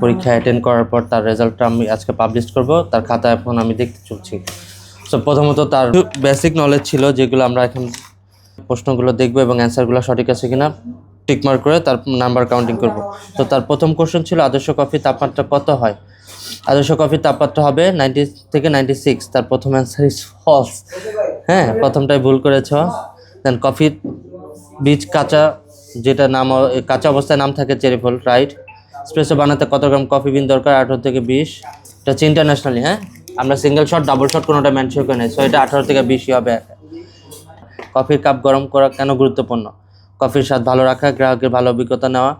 পরীক্ষা অ্যাটেন্ড করার পর তার রেজাল্টটা আমি আজকে পাবলিশ করব। তার খাতা এখন আমি দেখতে চলছি। সো প্রথমত তার বেসিক নলেজ ছিল যেগুলো আমরা এখন প্রশ্নগুলো দেখব এবং অ্যান্সারগুলো সঠিক আছে কিনা টিকমার্ক করে তার নাম্বার কাউন্টিং করব। তো তার প্রথম কোশ্চেন ছিল আদর্শ কফি তাপমাত্রা কত হয়? আদর্শ কফির তাপমাত্রা হবে নাইনটি থেকে নাইনটি সিক্স তার প্রথম অ্যান্সার ইজ ফলস হ্যাঁ প্রথমটাই ভুল করেছ। দেন কফির বীজ কাঁচা যেটা নাম কাঁচা অবস্থায় নাম থাকে চেরিফল রাইট স্প্রেসো বানাতে কত গ্রাম কফি বিন দরকার? আঠারো থেকে বিশ। এটা হচ্ছে ইন্টারন্যাশনালি হ্যাঁ? আমরা সিঙ্গেল শট ডাবল শট কোনোটা মেনশন করে নেই সো এটা আঠারো থেকে বিশই হবে। কফির কাপ গরম করা কেন গুরুত্বপূর্ণ? কফির স্বাদ ভালো রাখা, গ্রাহকের ভালো অভিজ্ঞতা নেওয়া।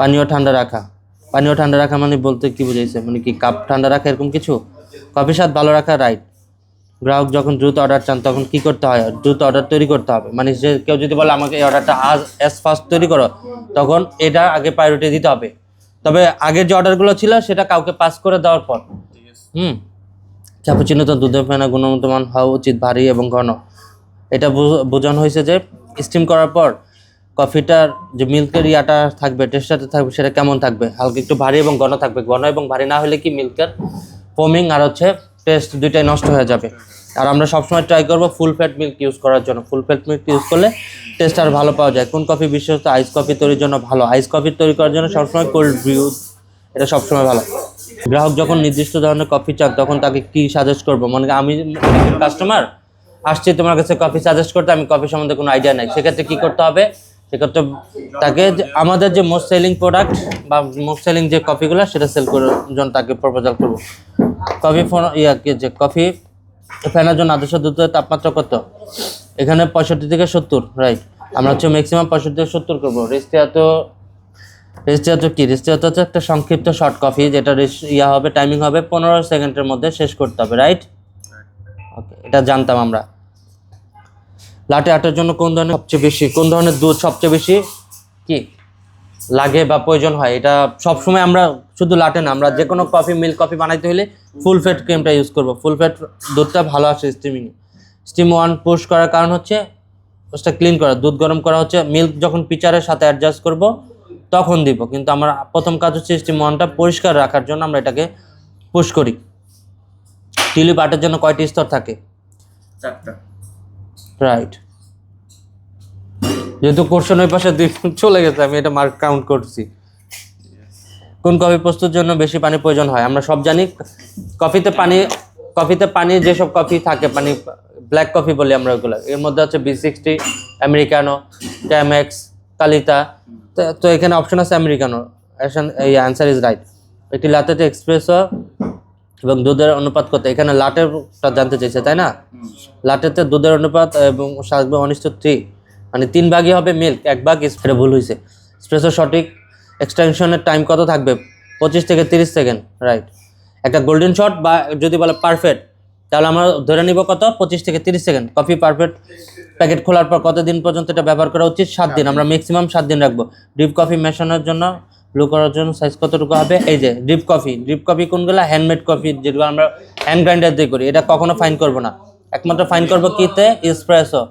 পানীয় ঠান্ডা রাখা। পানীয় ঠান্ডা রাখা মানে বলতে কি বুঝাইছে? মানে কি কাপ ঠান্ডা রাখা এরকম কিছু? কফির স্বাদ ভালো রাখা রাইট গ্রাহক যখন দ্রুত অর্ডার চান, তখন কি করতে হয়? দ্রুত অর্ডার তৈরি করতে হবে। মানে যে কেউ যদি বলে, আমাকে এই অর্ডারটা আজ অ্যাজ ফাস্ট তৈরি করো। তখন এটা আগে প্রায়োরিটি দিতে হবে। তবে আগের যে অর্ডারগুলো ছিল, সেটা কাউকে পাস করে দেওয়ার পর। হুম। ক্যাপুচিনো তো দুধের ফেনা গুণগত মান হওয়া উচিত, ভারী এবং ঘন। এটা বোঝানো হয়েছে যে স্টিম করার পর কফিটার যে মিল্কের ইয়াটা থাকবে টেস্টারটা থাকবে, সেটা কেমন থাকবে? হালকা একটু ভারী এবং ঘন থাকবে। ঘন এবং ভারী না হলে কি মিল্কের ফোমিং আর হচ্ছে টেস্ট দুইটাই নষ্ট হয়ে যাবে। আর আমরা সবসময় ট্রাই করব ফুল ফ্যাট মিল্ক ইউজ করার জন্য। ফুল ফ্যাট মিল্ক ইউজ করলে টেস্ট আর ভালো পাওয়া যায়। কোন কফি বিশেষত আইস কফি তৈরির জন্য ভালো? আইস কফি তৈরি করার জন্য সবসময় কোল্ড ব্রিউ এটা সবসময় ভালো। গ্রাহক যখন নির্দিষ্ট ধরনের কফি চান, তখন তাকে কি সাজেস্ট করব? মানে আমি কাস্টমার আসছি, তোমার কাছে কফি সাজেস্ট করতে, আমি কফি সম্বন্ধে কোনো আইডিয়া নাই। সেক্ষেত্রে কি করতে হবে? সেক্ষেত্রে তাকে আমাদের যে মোস্ট সেলিং প্রোডাক্ট বা মোস্ট সেলিং যে কফিগুলো সেটা সেল করার জন্য তাকে প্রপোজাল করব। কফি ফোন ইয়াকে যে কফি ফ্যানের জন্য আদর্শ দুধের তাপমাত্রা কত? এখানে পঁয়ষট্টি থেকে সত্তর রাইট আমরা হচ্ছে ম্যাক্সিমাম পঁয়ষট্টি থেকে সত্তর করব। রেস্টিয়া তো রেজিস্টার তো কি? রেজিস্টার তো হচ্ছে একটা সংক্ষিপ্ত শর্ট কফি যেটা ইয়া হবে টাইমিং হবে পনেরো সেকেন্ডের মধ্যে শেষ করতে হবে রাইট ওকে এটা জানতাম আমরা। লাটে আটার জন্য কোন ধরনের সবচেয়ে বেশি কোন ধরনের দুধ সবচেয়ে বেশি কি লাগে বা প্রয়োজন হয়? এটা সবসময় আমরা শুধু লাটে না আমরা যে কোনো কফি মিল্ক কফি বানাইতে হলে ফুল ফ্যাট ক্রিমটা ইউজ করব। ফুল ফ্যাট দুধটা ভালো আসে স্টিমিং স্টিম ওয়ান পুশ করার কারণ হচ্ছে ওটা ক্লিন করা দুধ গরম করা হচ্ছে মিল্ক যখন পিচারের সাথে অ্যাডজাস্ট করব তখন দিব। কিন্তু আমার প্রথম কাজ হচ্ছে স্টিম ওয়ানটা পরিষ্কার রাখার জন্য আমরা এটাকে পুশ করি। টিউলিপ আর্টের জন্য কয়টি স্তর থাকে? চারটা। রাইট যেহেতু কোশ্চেন ওই পাশে দুই চলে গেছে আমি এটা মার্ক কাউন্ট করছি। কোন কফি প্রস্তুত জন্য বেশি পানি প্রয়োজন হয়? আমরা সব জানি কফিতে পানি কফিতে পানি যেসব কফি থাকে পানি ব্ল্যাক কফি বলি আমরা ওগুলো। এর মধ্যে হচ্ছে B sixty Americano Chemex Kalita তো- এখানে অপশন আছে আমেরিকানো এই অ্যান্সার ইজ রাইট একটি লাতেতে এক্সপ্রেসো এবং দুধের অনুপাত কত? এখানে লাটেরটা জানতে চাইছে, তাই না? লাটেতে দুধের অনুপাত এবং থাকবে অনিষ্ট থ্রি মানে তিন ভাগই হবে মিল্ক এক ভাগ এটা ভুল হয়েছে স্প্রেসো সঠিক। এক্সটেনশনের টাইম কত থাকবে? পঁচিশ থেকে তিরিশ সেকেন্ড রাইট একটা গোল্ডেন শট বা যদি বলে পারফেক্ট তাহলে আমরা ধরে নিব কত? পঁচিশ থেকে তিরিশ সেকেন্ড। কফি পারফেক্ট প্যাকেট খোলার পর কতদিন পর্যন্ত এটা ব্যবহার করা উচিত? সাত দিন। আমরা ম্যাক্সিমাম সাত দিন রাখব। ড্রিপ কফি মেশানোর জন্য ব্লু করার জন্য সাইজ কতটুকু হবে? এই যে ড্রিপ কফি ড্রিপ কফি কোনগুলো? হ্যান্ডমেড কফি যেগুলো আমরা হ্যান্ড গ্রাইন্ডার দিয়ে করি। এটা কখনো ফাইন করব না। একমাত্র ফাইন করব কিতে? স্প্রেসো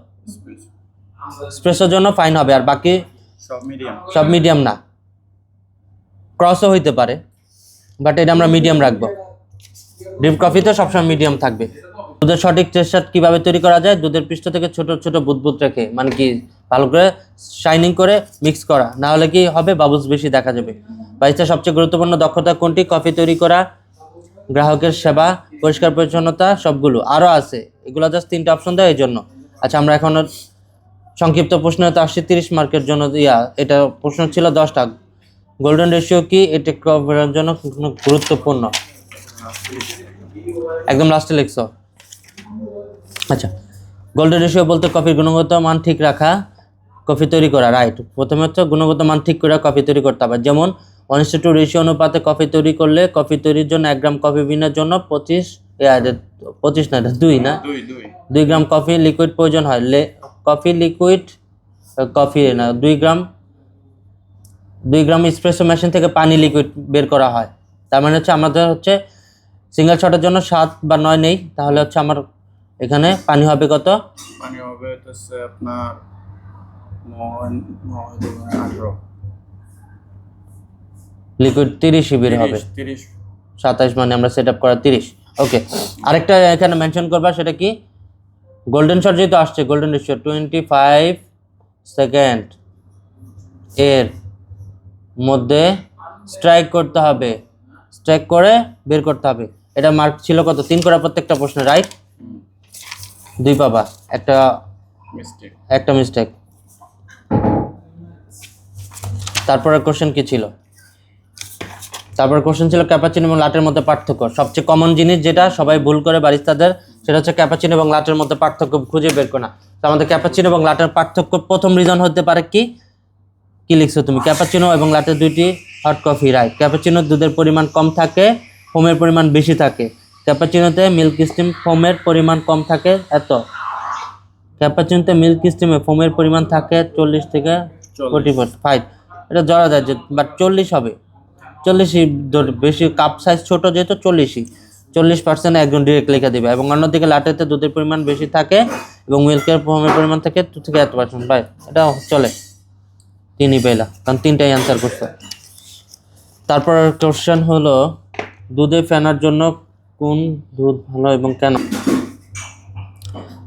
স্প্রেসোর জন্য ফাইন হবে। আর বাকি সব মিডিয়াম সব মিডিয়াম না। ক্রসও হইতে পারে। বাট এটা আমরা মিডিয়াম রাখব। ড্রিপ কফিতে সবসময় মিডিয়াম থাকবে। দুধের সঠিক টেস্টার কীভাবে তৈরি করা যায়? দুধের পৃষ্ঠ থেকে ছোট ছোট বুদবুদ রেখে মানে কি, ভালো করে শাইনিং করে মিক্স করা। না হলে কি হবে? বাবুস বেশি দেখা যাবে। বাইশটা সবচেয়ে গুরুত্বপূর্ণ দক্ষতা কোনটি? কফি তৈরি করা, গ্রাহকের সেবা, পরিষ্কার পরিচ্ছন্নতা, সবগুলো আরও আছে। এগুলো জাস্ট তিনটা অপশন দেয় এই জন্য আচ্ছা আমরা এখন সংক্ষিপ্ত প্রশ্ন তো আসছি তিরিশ মার্কের জন্য। ইয়া, এটা প্রশ্ন ছিল দশটা। গোল্ডেন রেশিও কি? এটা জন্য গুরুত্বপূর্ণ। একদম লাস্টে লিখছ। আচ্ছা গোল্ডেন রেশিও বলতে কফির গুণগত মান ঠিক রাখা কফি তৈরি করা রাইট প্রথমে হচ্ছে গুণগত মান ঠিক করে কফি তৈরি করতে হবে। যেমন ওয়ান টু রেশিও অনুপাতে কফি তৈরি করলে কফি তৈরির জন্য এক গ্রাম কফি বিনের জন্য পঁচিশ পঁচিশ না দুই না? দুই গ্রাম কফি লিকুইড প্রয়োজন হয়। লে কফি লিকুইড কফি না দুই গ্রাম দুই গ্রাম স্প্রেসো মেশিন থেকে পানি লিকুইড বের করা হয়। তার মানে হচ্ছে আমাদের হচ্ছে সিঙ্গেল শটের জন্য সাত বা নয় নেই তাহলে হচ্ছে আমার এখানে পানি হবে কত? পানি হবে হচ্ছে আপনার লিকুইড তিরিশ বের হবে। তিরিশ। তিরিশ সাতাইশ মানে আমরা সেট আপ করা তিরিশ। ওকে আরেকটা এখানে মেনশন করবা সেটা কি? গোল্ডেন শট যেহেতু আসছে golden ratio twenty five second এর মধ্যে স্ট্রাইক করতে হবে। স্ট্রাইক করে বের করতে হবে। এটা মার্ক ছিল কত? তিন করা প্রত্যেকটা প্রশ্নে রাইট দুই পাবা। একটা একটা মিস্টেক তারপরে কোশ্চেন কি ছিল? তারপর কোশ্চেন ছিল ক্যাপাচিনো এবং লাটের মধ্যে পার্থক্য। সবচেয়ে কমন জিনিস যেটা সবাই ভুল করে বারিস্তাদের সেটা হচ্ছে ক্যাপাচিনো এবং লাটের মধ্যে পার্থক্য খুঁজে বের করা। তো আমাদের ক্যাপাচিনো এবং লাটের পার্থক্য প্রথম রিজন হতে পারে কি? কি লিখছো তুমি? ক্যাপাচিনো এবং লাটের দুইটি হট কফি রাইট ক্যাপাচিনোর দুধের পরিমাণ কম থাকে ফোমের পরিমাণ বেশি থাকে। ক্যাপাচিনোতে মিল্ক স্টিম ফোমের পরিমাণ কম থাকে এত। ক্যাপাচিনোতে মিল্ক স্টিমে ফোমের পরিমাণ থাকে চল্লিশ থেকে ফোর্টি ফাইভ এটা ধরা যায় যে বাট চল্লিশ হবে। চল্লিশই বেশি কাপ সাইজ ছোট যেহেতু চল্লিশই। চল্লিশ পার্সেন্ট একজন ডিরেক্ট লিখে দেবে এবং অন্যদিকে লাটেতে দুধের পরিমাণ বেশি থাকে এবং মিল্কের ফোমের পরিমাণ থাকে টু থেকে এত পার্সেন্ট ভাই এটা চলে। তিনই পেলা কারণ তিনটাই অ্যান্সার করতে তারপর কোশ্চেন হলো দুধে ফেনার জন্য কোন দুধ ভালো এবং কেন?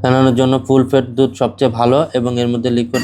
ফেনানোর জন্য ফুল ফেট দুধ সবচেয়ে ভালো এবং এর মধ্যে লিকুইড